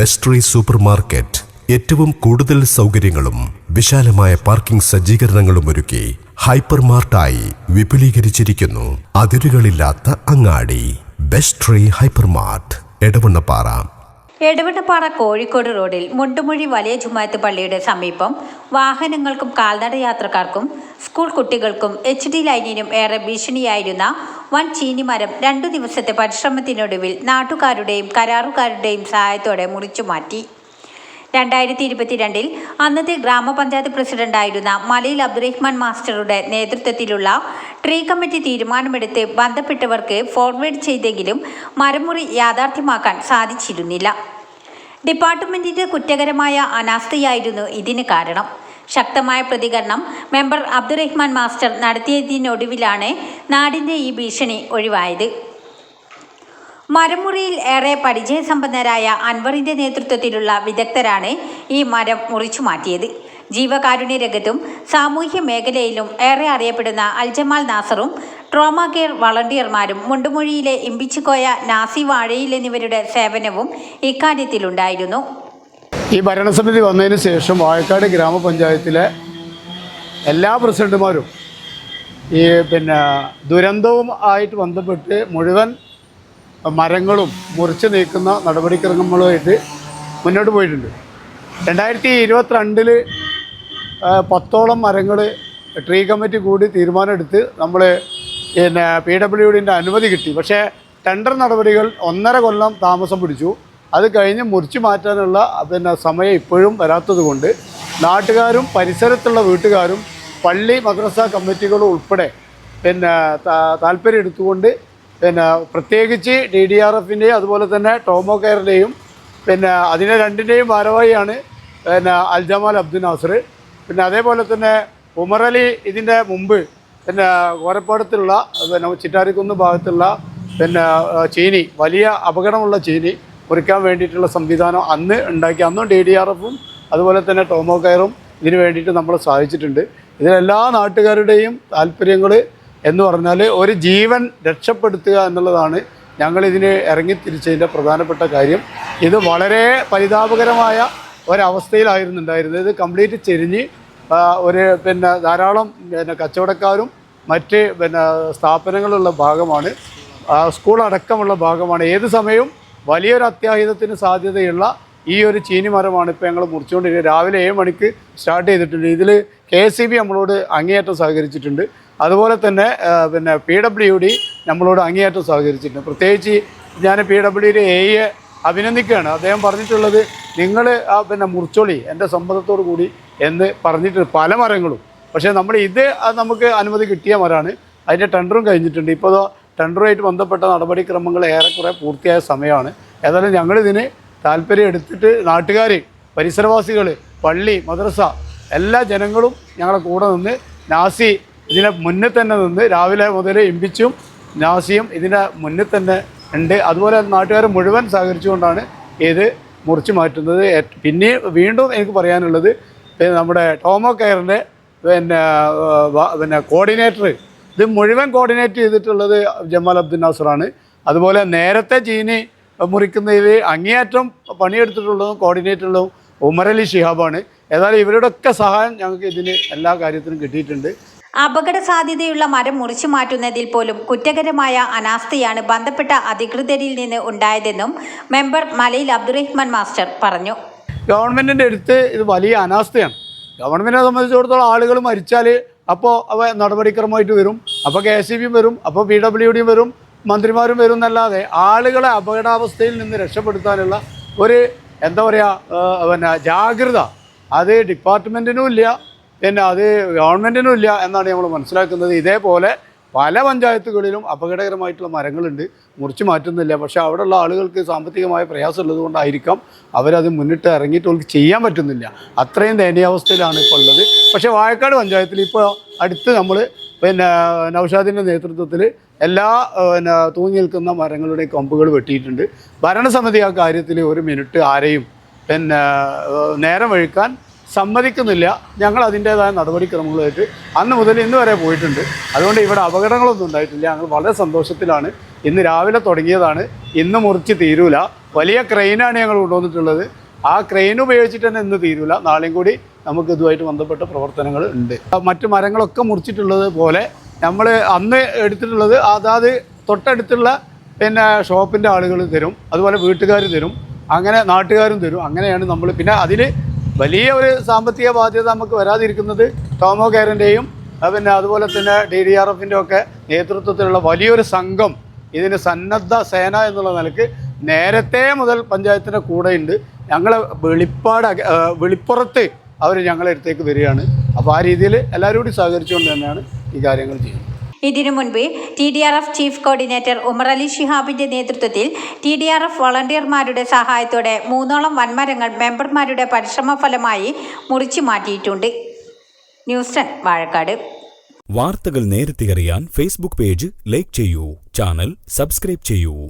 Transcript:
Best re super market ഏറ്റവും കൂടുതൽ സൗകര്യങ്ങളും വിശാലമായ പാർക്കിംഗ് സജ്ജീകരണങ്ങളും ഒരുക്കി ഹൈപ്പർ മാർട്ടായി വിപുലീകരിച്ചിരിക്കുന്നു. അതിരുകളില്ലാത്ത അങ്ങാടി. Best tree hyper mart Edavannappara. Edavannappara Kozhikode റോഡിൽ മുണ്ടുമൊഴി വലിയ ജുമായത്ത് പള്ളിയുടെ സമീപം വാഹനങ്ങൾക്കും കാൽനട യാത്രക്കാർക്കും സ്കൂൾ കുട്ടികൾക്കും എച്ച് ഡി ലൈനിനും ഏറെ ഭീഷണിയായിരുന്ന വൻ ചീനിമരം രണ്ടു ദിവസത്തെ പരിശ്രമത്തിനൊടുവിൽ നാട്ടുകാരുടെയും കരാറുകാരുടെയും സഹായത്തോടെ മുറിച്ചു മാറ്റി. രണ്ടായിരത്തി ഇരുപത്തിരണ്ടിൽ അന്നത്തെ ഗ്രാമപഞ്ചായത്ത് പ്രസിഡന്റായിരുന്ന മലയിൽ അബ്ദുറഹ്മാൻ മാസ്റ്ററുടെ നേതൃത്വത്തിലുള്ള ട്രീ കമ്മിറ്റി തീരുമാനമെടുത്ത് ബന്ധപ്പെട്ടവർക്ക് ഫോർവേഡ് ചെയ്തെങ്കിലും മരമുറി യാഥാർത്ഥ്യമാക്കാൻ സാധിച്ചിരുന്നില്ല. ഡിപ്പാർട്ട്മെന്റിന്റെ കുറ്റകരമായ അനാസ്ഥയായിരുന്നു ഇതിന് കാരണം. ശക്തമായ പ്രതികരണം മെമ്പർ അബ്ദുറഹ്മാൻ മാസ്റ്റർ നടത്തിയതിനൊടുവിലാണ് നാടിന്റെ ഈ ഭീഷണി ഒഴിവായത്. മരമുറിയിൽ ഏറെ പരിചയസമ്പന്നരായ അൻവറിന്റെ നേതൃത്വത്തിലുള്ള വിദഗ്ധരാണ് ഈ മരം മുറിച്ചു മാറ്റിയത്. ജീവകാരുണ്യ രംഗത്തും സാമൂഹ്യ മേഖലയിലും ഏറെ അറിയപ്പെടുന്ന അൽജമാൽ നാസറും ട്രോമ കെയർ വളണ്ടിയർമാരും മുണ്ടുമൊഴിയിലെ ഇമ്പിച്ചുകോയ നാസി വാഴയിൽ എന്നിവരുടെ സേവനവും ഇക്കാര്യത്തിലുണ്ടായിരുന്നു. ഈ ഭരണസമിതി വന്നതിന് ശേഷം വാഴക്കാട് ഗ്രാമപഞ്ചായത്തിലെ എല്ലാ പ്രസിഡന്റുമാരും ഈ പിന്നെ ദുരന്തവും ആയിട്ട് ബന്ധപ്പെട്ട് മുഴുവൻ മരങ്ങളും മുറിച്ച് നീക്കുന്ന നടപടിക്രമങ്ങളുമായിട്ട് മുന്നോട്ട് പോയിട്ടുണ്ട്. രണ്ടായിരത്തി ഇരുപത്തിരണ്ടിൽ പത്തോളം മരങ്ങൾ ട്രീ കമ്മിറ്റി കൂടി തീരുമാനമെടുത്ത് നമ്മൾ പിന്നെ പി ഡബ്ല്യു ഡിന്റെ അനുമതി കിട്ടി. പക്ഷേ ടെൻഡർ നടപടികൾ ഒന്നര കൊല്ലം താമസം പിടിച്ചു. അത് കഴിഞ്ഞ് മുറിച്ചു മാറ്റാനുള്ള പിന്നെ സമയം ഇപ്പോഴും വരാത്തതുകൊണ്ട് നാട്ടുകാരും പരിസരത്തുള്ള വീട്ടുകാരും പള്ളി മദ്രസ കമ്മിറ്റികളും ഉൾപ്പെടെ പിന്നെ താല്പര്യം എടുത്തുകൊണ്ട് പിന്നെ പ്രത്യേകിച്ച് ഡി ഡി ആർ എഫിന്റെയും അതുപോലെ തന്നെ ടോമോ കെയറിന്റെയും പിന്നെ അതിനെ രണ്ടിന്റെയും ഭാരവാഹിയാണ് പിന്നെ അൽജമാൽ അബ്ദുൽ നാസർ. പിന്നെ അതേപോലെ തന്നെ ഉമറലി ഇതിന്റെ മുമ്പ് പിന്നെ കോരപ്പാടത്തുള്ള പിന്നെ ചിറ്റാരിക്കുന്ന് ഭാഗത്തുള്ള പിന്നെ ചീനി വലിയ അപകടമുള്ള ചീനി മുറിക്കാൻ വേണ്ടിയിട്ടുള്ള സംവിധാനം അന്ന് ഉണ്ടാക്കി. അന്നും ഡി ഡി ആർ എഫും അതുപോലെ തന്നെ ടോമോ കെയറും ഇതിന് വേണ്ടിയിട്ട് നമ്മൾ സാധിച്ചിട്ടുണ്ട് ഇതിലെല്ലാ നാട്ടുകാരുടെയും താല്പര്യങ്ങൾ എന്ന് പറഞ്ഞാൽ ഒരു ജീവൻ രക്ഷപ്പെടുത്തുക എന്നുള്ളതാണ് ഞങ്ങളിതിന് ഇറങ്ങിത്തിരിച്ചതിന്റെ പ്രധാനപ്പെട്ട കാര്യം. ഇത് വളരെ പരിതാപകരമായ ഒരവസ്ഥയിലായിരുന്നു ഉണ്ടായിരുന്നത് ഇത് കംപ്ലീറ്റ് ചെരിഞ്ഞ് ഒരു പിന്നെ ധാരാളം പിന്നെ കച്ചവടക്കാരും മറ്റ് പിന്നെ സ്ഥാപനങ്ങളുള്ള ഭാഗമാണ്. സ്കൂൾ അടക്കമുള്ള ഭാഗമാണ്. ഏത് സമയവും വലിയൊരു അത്യാഹിതത്തിന് സാധ്യതയുള്ള ഈ ഒരു ചീനി മരമാണ് ഇപ്പോൾ ഞങ്ങൾ മുറിച്ചുകൊണ്ടിരിക്കുന്നത്. രാവിലെ ഏഴ് മണിക്ക് സ്റ്റാർട്ട് ചെയ്തിട്ടുണ്ട്. ഇതിൽ കെ സി ബി നമ്മളോട് അങ്ങേയറ്റം സഹകരിച്ചിട്ടുണ്ട്. അതുപോലെ തന്നെ പിന്നെ പി ഡബ്ല്യു ഡി നമ്മളോട് അങ്ങേയറ്റം സഹകരിച്ചിട്ടുണ്ട്. പ്രത്യേകിച്ച് ഞാൻ പി ഡബ്ല്യു ഡി എയെ അഭിനന്ദിക്കുകയാണ്. അദ്ദേഹം പറഞ്ഞിട്ടുള്ളത് നിങ്ങൾ ആ പിന്നെ മുറിച്ചോളി എന്റെ സമ്മതത്തോടു കൂടി എന്ന് പറഞ്ഞിട്ട് പല മരങ്ങളും. പക്ഷേ നമ്മൾ ഇത് നമുക്ക് അനുമതി കിട്ടിയ മരമാണ്. അതിന്റെ ടെൻഡറും കഴിഞ്ഞിട്ടുണ്ട്. ഇപ്പോൾ ടെൻഡറുമായിട്ട് ബന്ധപ്പെട്ട നടപടിക്രമങ്ങൾ ഏറെക്കുറെ പൂർത്തിയായ സമയമാണ്. ഏതായാലും ഞങ്ങളിതിന് താല്പര്യം എടുത്തിട്ട് നാട്ടുകാർ പരിസരവാസികൾ പള്ളി മദ്രസ എല്ലാ ജനങ്ങളും ഞങ്ങളുടെ കൂടെ നിന്ന് നാസി ഇതിനെ മുന്നിൽ തന്നെ നിന്ന് രാവിലെ മുതൽ ഇമ്പിച്ചും നാസിയും ഇതിന്റെ മുന്നിൽ തന്നെ ഉണ്ട്. അതുപോലെ നാട്ടുകാർ മുഴുവൻ സഹകരിച്ചുകൊണ്ടാണ് ഇത് മുറിച്ച് മാറ്റുന്നത്. പിന്നെ വീണ്ടും എനിക്ക് പറയാനുള്ളത് നമ്മുടെ ടോമോ കെയറിന്റെ പിന്നെ പിന്നെ കോർഡിനേറ്റർ ഇത് മുഴുവൻ കോർഡിനേറ്റ് ചെയ്തിട്ടുള്ളത് ജമാൽ അബ്ദുൽ നാസറാണ്. അതുപോലെ നേരത്തെ ചീനി മുറിക്കുന്നതിൽ അങ്ങേയറ്റം പണിയെടുത്തിട്ടുള്ളതും കോർഡിനേറ്ററുള്ളതും ഉമരലി ഷിഹാബാണ്. ഏതായാലും ഇവരുടെയൊക്കെ സഹായം ഞങ്ങൾക്ക് ഇതിന് എല്ലാ കാര്യത്തിനും കിട്ടിയിട്ടുണ്ട്. അപകട സാധ്യതയുള്ള മരം മുറിച്ചു മാറ്റുന്നതിൽ പോലും കുറ്റകരമായ അനാസ്ഥയാണ് ബന്ധപ്പെട്ട അധികൃതരിൽ നിന്ന് ഉണ്ടായതെന്നും മെമ്പർ മലയിൽ അബ്ദുറഹ്മാൻ മാസ്റ്റർ പറഞ്ഞു. ഗവൺമെന്റിന്റെ അടുത്ത് ഇത് വലിയ അനാസ്ഥയാണ്. ഗവൺമെന്റിനെ സംബന്ധിച്ചിടത്തോളം ആളുകൾ മരിച്ചാൽ അപ്പോൾ അവ നടപടിക്രമമായിട്ട് വരും. അപ്പോൾ കെ ബിയും വരും. അപ്പോൾ പി ഡബ്ല്യു ഡിയും വരും. മന്ത്രിമാരും വരും എന്നല്ലാതെ ആളുകളെ അപകടാവസ്ഥയിൽ നിന്ന് രക്ഷപ്പെടുത്താനുള്ള ഒരു എന്താ പറയുക പിന്നെ ജാഗ്രത അത് ഡിപ്പാർട്ട്മെന്റിനും ഇല്ല. പിന്നെ അത് ഗവൺമെന്റിനും ഇല്ല എന്നാണ് നമ്മൾ മനസ്സിലാക്കുന്നത്. ഇതേപോലെ പല പഞ്ചായത്തുകളിലും അപകടകരമായിട്ടുള്ള മരങ്ങളുണ്ട്. മുറിച്ച് മാറ്റുന്നില്ല. പക്ഷേ അവിടെയുള്ള ആളുകൾക്ക് സാമ്പത്തികമായ പ്രയാസം ഉള്ളത് കൊണ്ടായിരിക്കാം അവരത് മുന്നിട്ട് ഇറങ്ങിയിട്ട് അവർക്ക് ചെയ്യാൻ പറ്റുന്നില്ല. അത്രയും ദയനീയാവസ്ഥയിലാണ് ഇപ്പോൾ ഉള്ളത്. പക്ഷേ വാഴക്കാട് പഞ്ചായത്തിൽ ഇപ്പോൾ അടുത്ത് നമ്മൾ പിന്നെ നൗഷാദിന്റെ നേതൃത്വത്തിൽ എല്ലാ പിന്നെ തൂങ്ങി നിൽക്കുന്ന മരങ്ങളുടെ കൊമ്പുകൾ വെട്ടിയിട്ടുണ്ട്. ഭരണസമിതി ആ കാര്യത്തിൽ ഒരു മിനിറ്റ് ആരെയും പിന്നെ നേരം വഴുക്കാൻ സമ്മതിക്കുന്നില്ല. ഞങ്ങൾ അതിന്റേതായ നടപടിക്രമങ്ങളായിട്ട് അന്ന് മുതൽ ഇന്ന് വരെ പോയിട്ടുണ്ട്. അതുകൊണ്ട് ഇവിടെ അപകടങ്ങളൊന്നും ഉണ്ടായിട്ടില്ല. ഞങ്ങൾ വളരെ സന്തോഷത്തിലാണ്. ഇന്ന് രാവിലെ തുടങ്ങിയതാണ്. ഇന്ന് മുറിച്ച് തീരൂല. വലിയ ക്രെയിനാണ് ഞങ്ങൾ കൊണ്ടുവന്നിട്ടുള്ളത്. ആ ക്രെയിൻ ഉപയോഗിച്ചിട്ട് തന്നെ ഇന്ന് തീരൂല. നാളെയും കൂടി നമുക്ക് ഇതുമായിട്ട് ബന്ധപ്പെട്ട പ്രവർത്തനങ്ങൾ ഉണ്ട്. മറ്റു മരങ്ങളൊക്കെ മുറിച്ചിട്ടുള്ളത് പോലെ നമ്മൾ അന്ന് എടുത്തിട്ടുള്ളത് അതാത് തൊട്ടടുത്തുള്ള പിന്നെ ഷോപ്പിന്റെ ആളുകൾ തരും. അതുപോലെ വീട്ടുകാർ തരും. അങ്ങനെ നാട്ടുകാരും തരും. അങ്ങനെയാണ് നമ്മൾ പിന്നെ അതിൽ വലിയ ഒരു സാമ്പത്തിക ബാധ്യത നമുക്ക് വരാതിരിക്കുന്നത് ടോമോ കെയറിന്റെയും പിന്നെ അതുപോലെ തന്നെ ഡി ഡി ആർ എഫിന്റെ ഒക്കെ നേതൃത്വത്തിലുള്ള വലിയൊരു സംഘം ഇതിന് സന്നദ്ധ സേന എന്നുള്ള നിലയ്ക്ക് നേരത്തെ മുതൽ പഞ്ചായത്തിന്റെ കൂടെയുണ്ട്. ഞങ്ങളെ വെളിപ്പാട് വെളിപ്പുറത്ത് അവർ ഞങ്ങളെ അടുത്തേക്ക് വരികയാണ്. അപ്പോൾ ആ രീതിയിൽ എല്ലാവരും കൂടി സഹകരിച്ചുകൊണ്ട് തന്നെയാണ് ഈ കാര്യങ്ങൾ ചെയ്യുന്നത്. ഇതിനു മുൻപ് T D R F chief coordinator Umarali ഷിഹാബിന്റെ നേതൃത്വത്തിൽ ടി ഡി ആർ എഫ് വളണ്ടിയർമാരുടെ സഹായത്തോടെ മൂന്നോളം വൻമരങ്ങൾ മെമ്പർമാരുടെ പരിശ്രമ ഫലമായി മുറിച്ചു മാറ്റിയിട്ടുണ്ട്. വാഴക്കാട്. വാർത്തകൾ നേരത്തെ അറിയാൻ ഫേസ്ബുക്ക് പേജ് ലൈക്ക് ചെയ്യൂ. ചാനൽ സബ്സ്ക്രൈബ് ചെയ്യൂ.